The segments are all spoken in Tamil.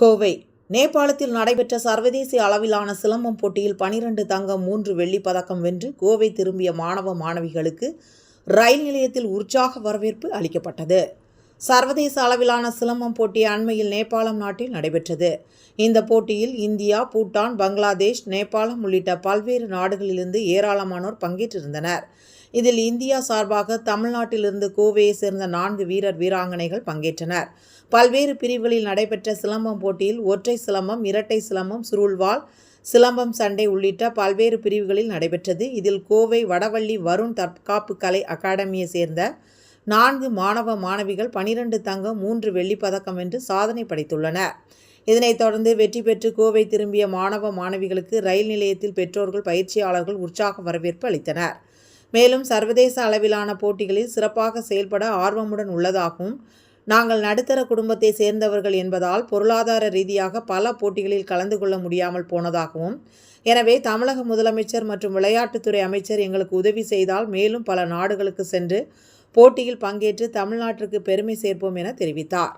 கோவை. நேபாளத்தில் நடைபெற்ற சர்வதேச அளவிலான சிலம்பம் போட்டியில் பனிரெண்டு தங்கம் மூன்று வெள்ளி பதக்கம் வென்று கோவை திரும்பிய மாணவ மாணவிகளுக்கு ரயில் நிலையத்தில் உற்சாக வரவேற்பு அளிக்கப்பட்டது. சர்வதேச அளவிலான சிலம்பம் போட்டி அண்மையில் நேபாளம் நாட்டில் நடைபெற்றது. இந்த போட்டியில் இந்தியா பூட்டான் பங்களாதேஷ் நேபாளம் உள்ளிட்ட பல்வேறு நாடுகளிலிருந்து ஏராளமானோர் பங்கேற்றிருந்தனர். இதில் இந்தியா சார்பாக தமிழ்நாட்டிலிருந்து கோவையை சேர்ந்த நான்கு வீரர் வீராங்கனைகள் பங்கேற்றனர். பல்வேறு பிரிவுகளில் நடைபெற்ற சிலம்பம் போட்டியில் ஒற்றை சிலம்பம் இரட்டை சிலம்பம் சுருள்வாள் சிலம்பம் சண்டை உள்ளிட்ட பல்வேறு பிரிவுகளில் நடைபெற்றது. இதில் கோவை வடவள்ளி வருண் தற்காப்பு கலை அகாடமியை சேர்ந்த நான்கு மாணவ மாணவிகள் பனிரெண்டு தங்கம் மூன்று வெள்ளிப் பதக்கம் வென்று சாதனை படைத்துள்ளனர். இதனைத் தொடர்ந்து வெற்றி பெற்று கோவை திரும்பிய மாணவ மாணவிகளுக்கு ரயில் நிலையத்தில் பெற்றோர்கள் பயிற்சியாளர்கள் உற்சாக வரவேற்பு அளித்தனர். மேலும் சர்வதேச அளவிலான போட்டிகளில் சிறப்பாக செயல்பட ஆர்வமுடன் உள்ளதாகவும் நாங்கள் நடுத்தர குடும்பத்தை சேர்ந்தவர்கள் என்பதால் பொருளாதார ரீதியாக பல போட்டிகளில் கலந்து கொள்ள முடியாமல் போனதாகவும் எனவே தமிழக முதலமைச்சர் மற்றும் விளையாட்டுத்துறை அமைச்சர் எங்களுக்கு உதவி செய்தால் மேலும் பல நாடுகளுக்கு சென்று போட்டியில் பங்கேற்று தமிழ்நாட்டிற்கு பெருமை சேர்ப்போம் என தெரிவித்தார்.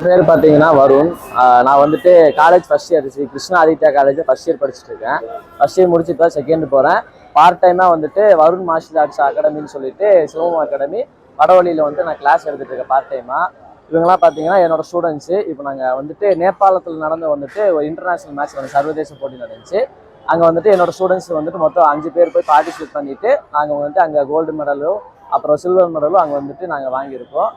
பேர் பார்த்தீங்கன்னா வருண். நான் வந்துட்டு college first year Sri Krishna Adithya college first year படிச்சுட்டு இருக்கேன். ஃபர்ஸ்ட் இயர் முடிச்சுட்டு தான் செகண்ட் போகிறேன் பார்ட் டைமாக வந்துட்டு வருண் மார்ஷியல் ஆர்ட்ஸ் அகாடமின்னு சொல்லிட்டு சிவம் அகாடமி வடவழியில் வந்து நான் கிளாஸ் எடுத்துட்டு இருக்கேன் பார்ட் டைமாக இவங்கெல்லாம் பார்த்தீங்கன்னா என்னோட ஸ்டூடெண்ட்ஸு இப்போ நாங்கள் வந்துட்டு நேபாளத்தில் நடந்து வந்துட்டு ஒரு இன்டர்நேஷ்னல் மேட்ச் வந்து சர்வதேச போட்டி நடந்துச்சு. அங்கே வந்துட்டு என்னோட ஸ்டூடெண்ட்ஸ் வந்துட்டு மொத்தம் அஞ்சு பேர் போய் பார்ட்டிசிபேட் பண்ணிட்டு நாங்கள் வந்துட்டு அங்கே கோல்டு மெடலும் அப்புறம் சில்வர் மெடலும் அங்கே வந்துட்டு நாங்கள் வாங்கியிருக்கோம்.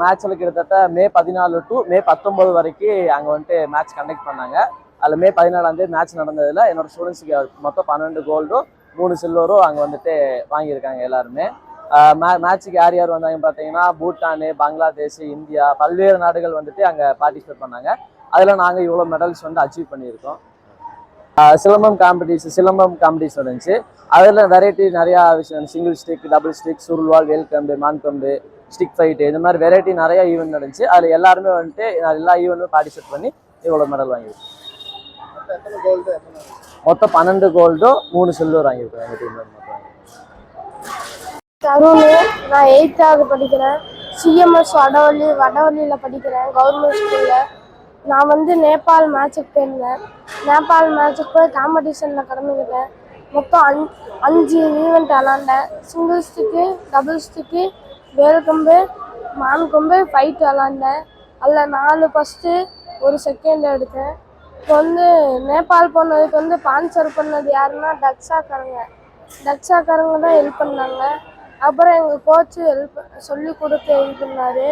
மேட்ச்சில் கிட்டத்தட்ட மே பதினாலு டு மே பத்தொம்பது வரைக்கும் அங்கே வந்துட்டு மேட்ச் கண்டக்ட் பண்ணாங்க. அதில் மே பதினாலாந்தேதி மேட்ச் நடந்ததில் என்னோடய ஸ்டூடெண்ட்ஸுக்கு மொத்தம் பன்னெண்டு கோல்டும் மூணு சில்வரும் அங்கே வந்துட்டு வாங்கியிருக்காங்க எல்லாருமே. மே மேட்ச்சுக்கு யார் யார் வந்தாங்க பார்த்தீங்கன்னா பூட்டானு பங்களாதேஷ் இந்தியா பல்வேறு நாடுகள் வந்துட்டு அங்கே பார்ட்டிசிபேட் பண்ணாங்க. அதில் நாங்கள் இவ்வளோ மெடல்ஸ் வந்து அச்சீவ் பண்ணியிருக்கோம். சிலம்பம் காம்படிஷன் சிலம்பம் காம்படிஷன் இருந்துச்சு அதில் வெரைட்டி நிறையா விஷயம். சிங்கிள் ஸ்டிக் டபுள் ஸ்டிக் சுருள்வால் வேல்கம்பு மான்கம்பு ஸ்டிக் ஃபைட்டு இந்த மாதிரி வெரைட்டி நிறைய ஈவெண்ட் நடந்துச்சு. அதில் எல்லாருமே வந்துட்டு நான் எல்லா ஈவெண்ட்டும் பார்ட்டிசிபேட் பண்ணி இவ்வளோ மெடல் வாங்கியிருக்கோம் மொத்தம் பன்னெண்டு கோல்டும் மூணு சில்வர் வாங்கியிருக்கோம் எங்கள் டீம் மொத்தம் தருண் நான் எயித்தாவது படிக்கிறேன். சிஎம்எஸ் வடவள்ளி வடவள்ளியில் படிக்கிறேன். கவர்மெண்ட் ஸ்கூலில் நான் வந்து நேபாள் மேட்சுக்கு போயிருந்தேன். நேபாள் மேட்சுக்கு போய் காம்படிஷனில் கலந்துக்கிட்டேன் மொத்தம் அஞ் அஞ்சு ஈவெண்ட் விளாண்டேன். சிங்கிள் ஸ்டிக்கு டபுள் ஸ்டிக்கு வேல்கம்பு மான் கொம்பு ஃபைட் விளாண்டேன். அதில் நாலு ஃபஸ்ட்டு ஒரு செகண்ட் எடுத்தேன். இப்போ வந்து நேபாள் போனதுக்கு வந்து ஸ்பான்சர் பண்ணது யாருன்னா டக்ஸாக்காரங்க டக்ஸாக்காரங்க தான் ஹெல்ப் பண்ணாங்க. அப்புறம் எங்கள் கோச்சு ஹெல்ப் சொல்லி கொடுத்து இது பண்ணார்.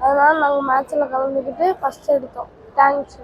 அதனால் நாங்கள் மேட்ச்சில் கலந்துக்கிட்டு ஃபஸ்ட் எடுத்தோம். தேங்க்ஸ்